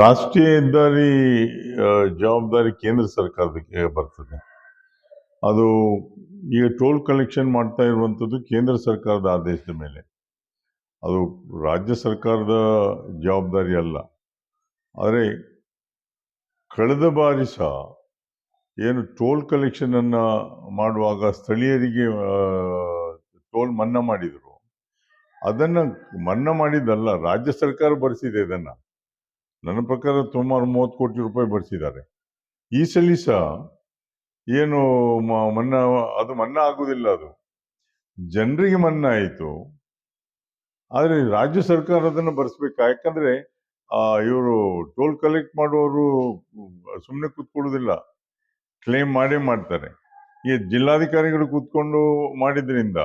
ರಾಷ್ಟ್ರೀಯ ಹೆದ್ದಾರಿ ಜವಾಬ್ದಾರಿ ಕೇಂದ್ರ ಸರ್ಕಾರಕ್ಕೆ ಬರ್ತದೆ. ಅದು ಈಗ ಟೋಲ್ ಕಲೆಕ್ಷನ್ ಮಾಡ್ತಾ ಇರುವಂಥದ್ದು ಕೇಂದ್ರ ಸರ್ಕಾರದ ಆದೇಶದ ಮೇಲೆ. ಅದು ರಾಜ್ಯ ಸರ್ಕಾರದ ಜವಾಬ್ದಾರಿ ಅಲ್ಲ. ಆದರೆ ಕಳೆದ ಬಾರಿ ಸಹ ಏನು ಟೋಲ್ ಕಲೆಕ್ಷನ್ ಅನ್ನ ಮಾಡುವಾಗ ಸ್ಥಳೀಯರಿಗೆ ಟೋಲ್ ಮನ್ನಾ ಮಾಡಿದರು. ಅದನ್ನು ಮನ್ನಾ ಮಾಡಿದ್ದಲ್ಲ, ರಾಜ್ಯ ಸರ್ಕಾರ ಬರೆಸಿದೆ ಇದನ್ನ. ನನ್ನ ಪ್ರಕಾರ ಸುಮಾರು ಮೂವತ್ತು ಕೋಟಿ ರೂಪಾಯಿ ಬರ್ಸಿದ್ದಾರೆ. ಈ ಸಲ ಸಹ ಏನು ಮನ್ನಾ, ಅದು ಮನ್ನಾ ಆಗುವುದಿಲ್ಲ ಅದು. ಜನರಿಗೆ ಮನ್ನಾ ಆಯಿತು. ಆದರೆ ರಾಜ್ಯ ಸರ್ಕಾರ ಅದನ್ನು ಬರೆಸ್ಬೇಕಾ? ಯಾಕಂದ್ರೆ ಇವರು ಟೋಲ್ ಕಲೆಕ್ಟ್ ಮಾಡುವವರು ಸುಮ್ಮನೆ ಕೂತ್ಕೊಳ್ಳೋದಿಲ್ಲ. ಕ್ಲೇಮ್ ಮಾಡೇ ಮಾಡ್ತಾರೆ. ಈ ಜಿಲ್ಲಾಧಿಕಾರಿಗಳು ಕೂತ್ಕೊಂಡು ಮಾಡಿದ್ರಿಂದ,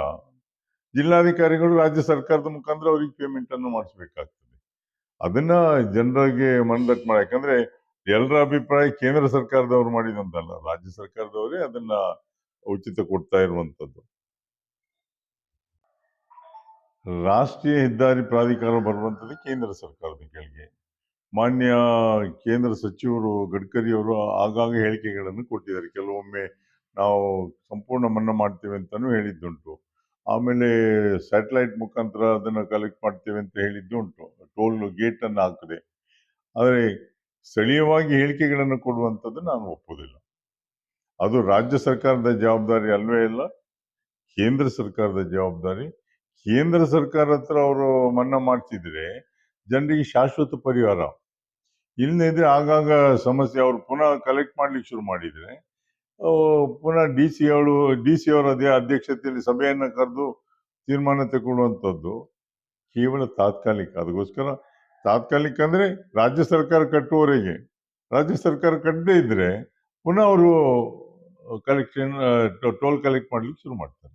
ಜಿಲ್ಲಾಧಿಕಾರಿಗಳು ರಾಜ್ಯ ಸರ್ಕಾರದ ಮುಖಾಂತರ ಅವ್ರಿಗೆ ಪೇಮೆಂಟ್ ಅನ್ನು ಮಾಡಿಸ್ಬೇಕಾಗ್ತದೆ. ಅದನ್ನ ಜನರಿಗೆ ಮನದಟ್ಟು ಮಾಡ, ಯಾಕಂದ್ರೆ ಎಲ್ಲರ ಅಭಿಪ್ರಾಯ ಕೇಂದ್ರ ಸರ್ಕಾರದವ್ರು ಮಾಡಿದಂತಲ್ಲ, ರಾಜ್ಯ ಸರ್ಕಾರದವರೇ ಅದನ್ನ ಉಚಿತ ಕೊಡ್ತಾ ಇರುವಂತದ್ದು. ರಾಷ್ಟ್ರೀಯ ಹೆದ್ದಾರಿ ಪ್ರಾಧಿಕಾರ ಬರುವಂತದ್ದು ಕೇಂದ್ರ ಸರ್ಕಾರದ ಕೆಳಗೆ. ಮಾನ್ಯ ಕೇಂದ್ರ ಸಚಿವರು ಗಡ್ಕರಿ ಅವರು ಆಗಾಗ ಹೇಳಿಕೆಗಳನ್ನು ಕೊಟ್ಟಿದ್ದಾರೆ. ಕೆಲವೊಮ್ಮೆ ನಾವು ಸಂಪೂರ್ಣ ಮನ್ನಾ ಮಾಡ್ತೇವೆ ಅಂತಾನೂ ಹೇಳಿದ್ದುಂಟು. ಆಮೇಲೆ ಸ್ಯಾಟಲೈಟ್ ಮುಖಾಂತರ ಅದನ್ನು ಕಲೆಕ್ಟ್ ಮಾಡ್ತೇವೆ ಅಂತ ಹೇಳಿದ್ದು ಉಂಟು ಟೋಲ್ ಗೇಟ್ ಅನ್ನು ಹಾಕದೆ. ಆದರೆ ಸ್ಥಳೀಯವಾಗಿ ಹೇಳಿಕೆಗಳನ್ನು ಕೊಡುವಂಥದ್ದು ನಾನು ಒಪ್ಪುವುದಿಲ್ಲ. ಅದು ರಾಜ್ಯ ಸರ್ಕಾರದ ಜವಾಬ್ದಾರಿ ಅಲ್ವೇ ಇಲ್ಲ, ಕೇಂದ್ರ ಸರ್ಕಾರದ ಜವಾಬ್ದಾರಿ. ಕೇಂದ್ರ ಸರ್ಕಾರ ಹತ್ರ ಅವರು ಮನ್ನಾ ಮಾಡ್ತಿದ್ರೆ ಜನರಿಗೆ ಶಾಶ್ವತ ಪರಿಹಾರ. ಇಲ್ಲದಿದ್ರೆ ಆಗಾಗ ಸಮಸ್ಯೆ ಅವರು ಪುನಃ ಕಲೆಕ್ಟ್ ಮಾಡ್ಲಿಕ್ಕೆ ಶುರು ಮಾಡಿದ್ರೆ ಪುನಃ ಡಿ ಸಿ ಅವರು, ಡಿ ಸಿ ಅವರ ಅಧ್ಯಕ್ಷತೆಯಲ್ಲಿ ಸಭೆಯನ್ನು ಕರೆದು ತೀರ್ಮಾನ ತಗೊಳ್ಳುವಂಥದ್ದು ಕೇವಲ ತಾತ್ಕಾಲಿಕ. ಅದಕ್ಕೋಸ್ಕರ ತಾತ್ಕಾಲಿಕ ಅಂದರೆ ರಾಜ್ಯ ಸರ್ಕಾರ ಕಟ್ಟುವವರೆಗೆ. ರಾಜ್ಯ ಸರ್ಕಾರ ಕಟ್ಟದೇ ಇದ್ದರೆ ಪುನಃ ಅವರು ಕಲೆಕ್ಷನ್ ಟೋಲ್ ಕಲೆಕ್ಟ್ ಮಾಡ್ಲಿಕ್ಕೆ ಶುರು ಮಾಡ್ತಾರೆ.